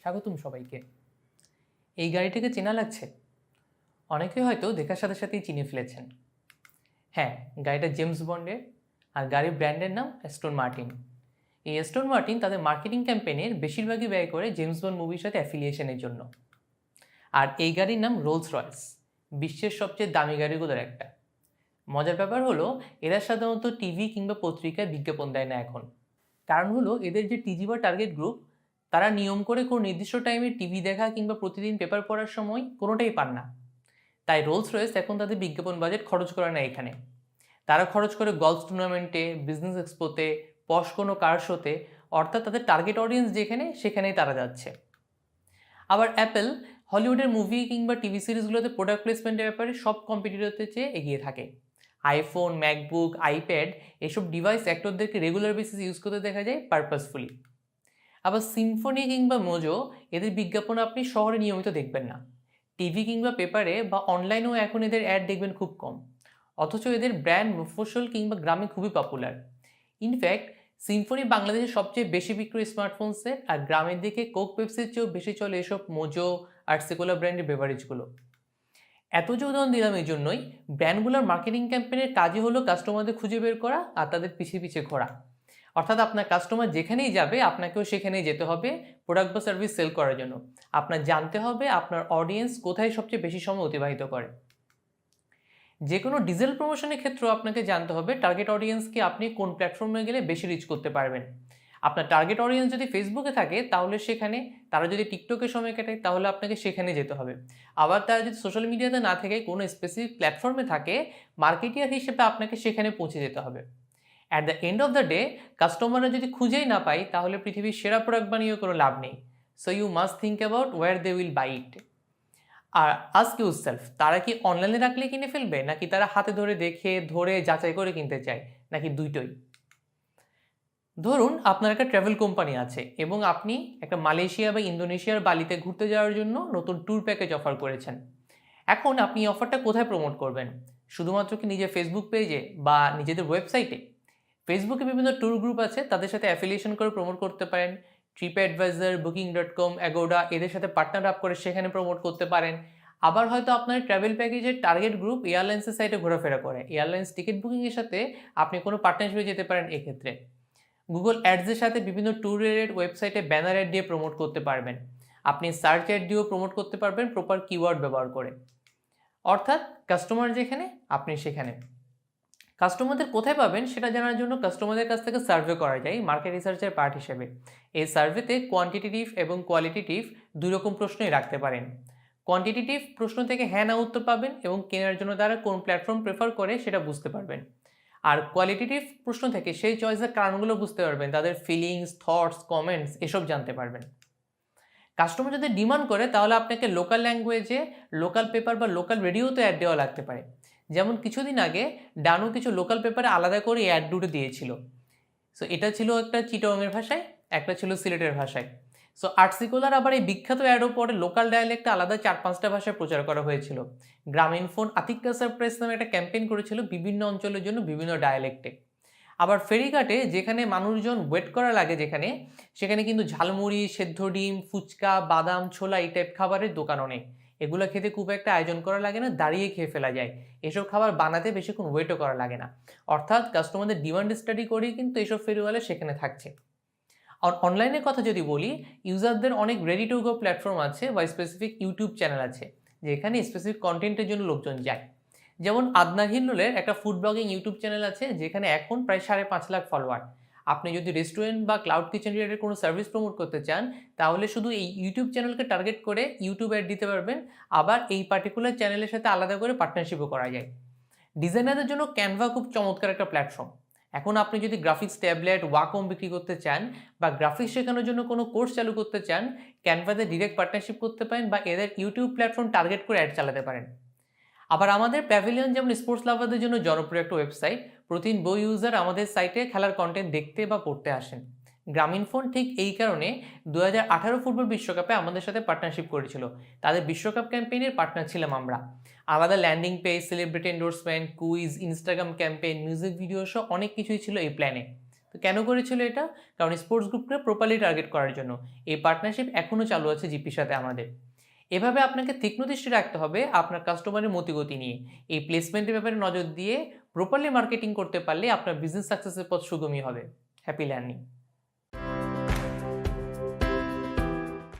স্বাগতম সবাইকে। এই গাড়িটাকে চেনা লাগছে? অনেকে হয়তো দেখার সাথে সাথেই চিনে ফেলেছেন। হ্যাঁ গাড়িটা জেমস বন্ডের আর গাড়ির ব্র্যান্ডের নাম অ্যাস্টন মার্টিন। এই অ্যাস্টন মার্টিন তাদের মার্কেটিং ক্যাম্পেনের বেশিরভাগই ব্যয় করে জেমস বন্ড মুভির সাথে অ্যাফিলিয়েশনের জন্য। আর এই গাড়ির নাম রোলস রয়েস, বিশ্বের সবচেয়ে দামি গাড়িগুলোর একটা। মজার ব্যাপার হলো, এরা সাধারণত টিভি কিংবা পত্রিকায় বিজ্ঞাপন দেয় না এখন। কারণ হলো, এদের যে টিজি বা টার্গেট গ্রুপ তারা নিয়ম করে কোনো নির্দিষ্ট টাইমে টিভি দেখা কিংবা প্রতিদিন পেপার পড়ার সময় কোনোটাই পান না। তাই রোলস রয়েস এখন তাদের বিজ্ঞাপন বাজেট খরচ করে না এখানে। তারা খরচ করে গলফ টুর্নামেন্টে বিজনেস এক্সপোতে পশ কোনো কার শোতে অর্থাৎ তাদের টার্গেট অডিয়েন্স যেখানে, সেখানেই তারা যাচ্ছে। আবার অ্যাপেল হলিউডের মুভি কিংবা টিভি সিরিজগুলোতে প্রোডাক্ট প্লেসমেন্টের ব্যাপারে সব কম্পিটিটরদের চেয়ে এগিয়ে থাকে। আইফোন ম্যাকবুক আইপ্যাড এসব ডিভাইস অ্যাক্টরদেরকে রেগুলার বেসিস ইউজ করতে দেখা যায় পারপাসফুলি আবার সিম্ফনি কিংবা মোজো, এদের বিজ্ঞাপন আপনি শহরে নিয়মিত দেখবেন না। টিভি কিংবা পেপারে বা অনলাইনেও এখন এদের অ্যাড দেখবেন খুব কম। অথচ এদের ব্র্যান্ড মফসল কিংবা গ্রামে খুবই পপুলার ইনফ্যাক্ট সিম্ফনি বাংলাদেশের সবচেয়ে বেশি বিক্রয় স্মার্টফোন সেট আর গ্রামের দিকে কোক পেপসির চেয়েও বেশি চলে এসব মোজো আর সেকুলার ব্র্যান্ডের বেভারেজগুলো এত যে উদাহরণ দিলাম এই জন্যই ব্র্যান্ডগুলোর মার্কেটিং ক্যাম্পেনের কাজই হলো কাস্টমারদের খুঁজে বের করা আর তাদের পিছিয়ে পিছিয়ে ঘোরা। অর্থাৎ আপনার কাস্টমার যেখানেই যাবে, আপনাকেও সেখানেই যেতে হবে প্রোডাক্ট বা সার্ভিস সেল করার জন্য। আপনার জানতে হবে আপনার অডিয়েন্স কোথায় সবচেয়ে বেশি সময় অতিবাহিত করে। যে কোনো ডিজেল প্রমোশনের ক্ষেত্রেও আপনাকে জানতে হবে টার্গেট অডিয়েন্সকে আপনি কোন প্ল্যাটফর্মে গেলে বেশি রিচ করতে পারবেন। আপনার টার্গেট অডিয়েন্স যদি ফেসবুকে থাকে, তাহলে সেখানে তারা যদি টিকটকে সময় কাটায়, তাহলে আপনাকে সেখানে যেতে হবে। আবার তারা যদি সোশ্যাল মিডিয়াতে না থেকে, কোনো স্পেসিফিক প্ল্যাটফর্মে থাকে মার্কেটিয়ার হিসেবে আপনাকে সেখানে পৌঁছে যেতে হবে। At the end of the day কাস্টমাররা যদি খুঁজেই না পায়, তাহলে পৃথিবীর সেরা প্রোডাক্ট বানিয়েও কোনো লাভ নেই। So you must think about where they will buy it or ask yourself তারা কি অনলাইনে রাখলে কিনে ফেলবে? নাকি তারা হাতে ধরে দেখে, ধরে যাচাই করে কিনতে চায়? নাকি দুইটোই? ধরুন আপনার একটা ট্রাভেল কোম্পানি আছে এবং আপনি একটা মালয়েশিয়া বা ইন্দোনেশিয়ার বালিতে ঘুরতে যাওয়ার জন্য নতুন ট্যুর প্যাকেজ অফার করেছেন। এখন আপনি অফারটা কোথায় প্রমোট করবেন? শুধুমাত্র কি নিজের ফেসবুক পেজে বা নিজেদের ওয়েবসাইটে ফেসবুকে বিভিন্ন ট্যুর গ্রুপ আছে, তাদের সাথে অ্যাফিলিয়েশন করে প্রমোট করতে পারেন। Trip advisor booking dot com Agoda এদের সাথে পার্টনার আপ করে সেখানে প্রমোট করতে পারেন। আবার হয়তো আপনার ট্রাভেল প্যাকেজের টার্গেট গ্রুপ এয়ারলাইন্সের সাইটে ঘোরাফেরা করে। এয়ারলাইন্স টিকিট বুকিংয়ের সাথে আপনি কোনো পার্টনারশিপে যেতে পারেন এক্ষেত্রে। গুগল অ্যাডসের সাথে বিভিন্ন ট্যুর রিলেটেড ওয়েবসাইটে ব্যানার অ্যাড দিয়ে প্রমোট করতে পারবেন। আপনি সার্চ অ্যাড দিয়েও প্রমোট করতে পারবেন প্রপার কিওয়ার্ড ব্যবহার করে। অর্থাৎ কাস্টমার যেখানে, আপনি সেখানে। কাস্টমারদের কোথায় পাবেন সেটা জানার জন্য কাস্টমারদের কাছ থেকে সার্ভে করা যায় মার্কেট রিসার্চের পার্ট হিসেবে। এই সার্ভেতে কোয়ান্টিটেটিভ এবং কোয়ালিটেটিভ দুই রকম প্রশ্নই রাখতে পারেন। কোয়ান্টিটেটিভ প্রশ্ন থেকে হ্যাঁ না উত্তর পাবেন এবং কেনার জন্য তারা কোন প্ল্যাটফর্ম প্রেফার করে সেটা বুঝতে পারবেন। আর কোয়ালিটেটিভ প্রশ্ন থেকে সেই চয়েসের কারণগুলো বুঝতে পারবেন, তাদের ফিলিংস থটস কমেন্টস এসব জানতে পারবেন। কাস্টমার যদি ডিমান্ড করে তাহলে আপনাকে লোকাল ল্যাঙ্গুয়েজে লোকাল পেপার বা লোকাল রেডিওতে অ্যাড দেওয়া লাগতে পারে। যেমন কিছুদিন আগে ডানু কিছু লোকাল পেপারে আলাদা করে অ্যাড দুটো দিয়েছিল। সো এটা ছিল একটা চিটংয়ের ভাষায়, একটা ছিল সিলেটের ভাষায়। সো আর্টসিকুলার আবার এই বিখ্যাত অ্যাডও পরে লোকাল ডায়ালেক্টে আলাদা চার পাঁচটা ভাষায় প্রচার করা হয়েছিল। গ্রামীণ ফোন আতিক্কা সারপ্রাইজ নামে একটা ক্যাম্পেইন করেছিল বিভিন্ন অঞ্চলের জন্য বিভিন্ন ডায়ালেক্টে আবার ফেরিঘাটে যেখানে মানুষজন ওয়েট করা লাগে যেখানে, সেখানে কিন্তু ঝালমুড়ি, সেদ্ধ ডিম, ফুচকা, বাদাম, ছোলা এই টাইপ খাবারের দোকান নেই এগুলো খেতে খুব একটা আয়োজন করা লাগে না, দাঁড়িয়ে খেয়ে ফেলা যায়। এসব খাবার বানাতে বেশিক্ষণ ওয়েটও করা লাগে না। অর্থাৎ কাস্টমারদের ডিমান্ড স্টাডি করেই কিন্তু এসব ফেরিওয়ালা সেখানে থাকছে। আর অনলাইনের কথা যদি বলি ইউজারদের অনেক রেডি টু গো প্ল্যাটফর্ম আছে বা স্পেসিফিক ইউটিউব চ্যানেল আছে, যেখানে স্পেসিফিক কন্টেন্টের জন্য লোকজন যায়। যেমন আদনার হিল্লোলের একটা ফুড ব্লগিং ইউটিউব চ্যানেল আছে, যেখানে এখন প্রায় সাড়ে পাঁচ লাখ ফলোয়ার আপনি যদি রেস্টুরেন্ট বা ক্লাউড কিচেন রিলেটেড কোনো সার্ভিস প্রমোট করতে চান, তাহলে শুধু এই ইউটিউব চ্যানেলকে টার্গেট করে ইউটিউব অ্যাড দিতে পারবেন। আবার এই পার্টিকুলার চ্যানেলের সাথে আলাদা করে পার্টনারশিপও করা যায়। ডিজাইনারদের জন্য ক্যানভা খুব চমৎকার একটা প্ল্যাটফর্ম এখন আপনি যদি গ্রাফিক্স ট্যাবলেট ওয়াকম বিক্রি করতে চান বা গ্রাফিক্স শেখানোর জন্য কোনো কোর্স চালু করতে চান ক্যানভাতে ডিরেক্ট পার্টনারশিপ করতে পারেন বা এদের ইউটিউব প্ল্যাটফর্ম টার্গেট করে অ্যাড চালাতে পারেন। আবার আমাদের প্যাভিলিয়ন যেমন স্পোর্টস লাভারদের জন্য জনপ্রিয় একটা ওয়েবসাইট প্রতিদিন বই ইউজার আমাদের সাইটে খেলার কন্টেন্ট দেখতে বা পড়তে আসেন। গ্রামীণ ফোন ঠিক এই কারণে দু হাজার আঠারো ফুটবল বিশ্বকাপে আমাদের সাথে পার্টনারশিপ করেছিল। তাদের বিশ্বকাপ ক্যাম্পেইনের পার্টনার ছিলাম আমরা। আলাদা landing page celebrity endorsement quiz Instagram campaign music video সহ অনেক কিছুই ছিল এই প্ল্যানে তো কেন করেছিল এটা? কারণ স্পোর্টস গ্রুপকে প্রপারলি টার্গেট করার জন্য। এই পার্টনারশিপ এখনও চালু আছে জিপির সাথে আমাদের। এভাবে আপনাকে তীক্ষ্ণ দৃষ্টি রাখতে হবে আপনার কাস্টমারের মতিগতি নিয়ে। এই প্লেসমেন্টের ব্যাপারে নজর দিয়ে প্রপারলি মার্কেটিং করতে পারলে আপনার বিজনেস সাকসেসের পথ সুগমী হবে। Happy learning